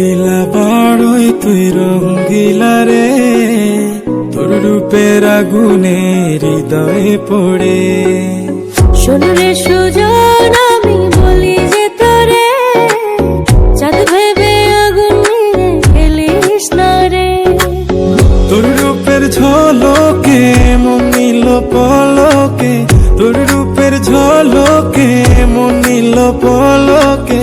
রঙ্গিলা বাড়ই তুই রঙ্গিলা রে। তোর রূপের আগুনে হৃদয়ে পড়ে। শোন রে সুজন আমি বলি যে তোরে চাঁদ ভেবে আগুন নিয়ে খেলিস না রে। তোর রূপের ঝলকে মন নিল পলকে। তোর রূপের ঝলকে মন নিল পলকে।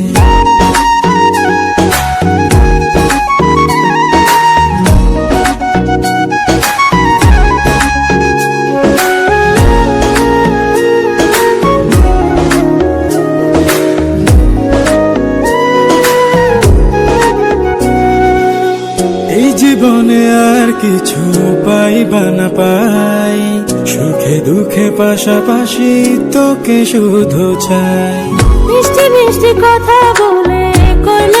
জীবনে আর কিছু পাইবা না পাই। সুখে দুঃখে পাশাপাশি তোকে শুধু চাই। মিষ্টি মিষ্টি কথা বলে করলে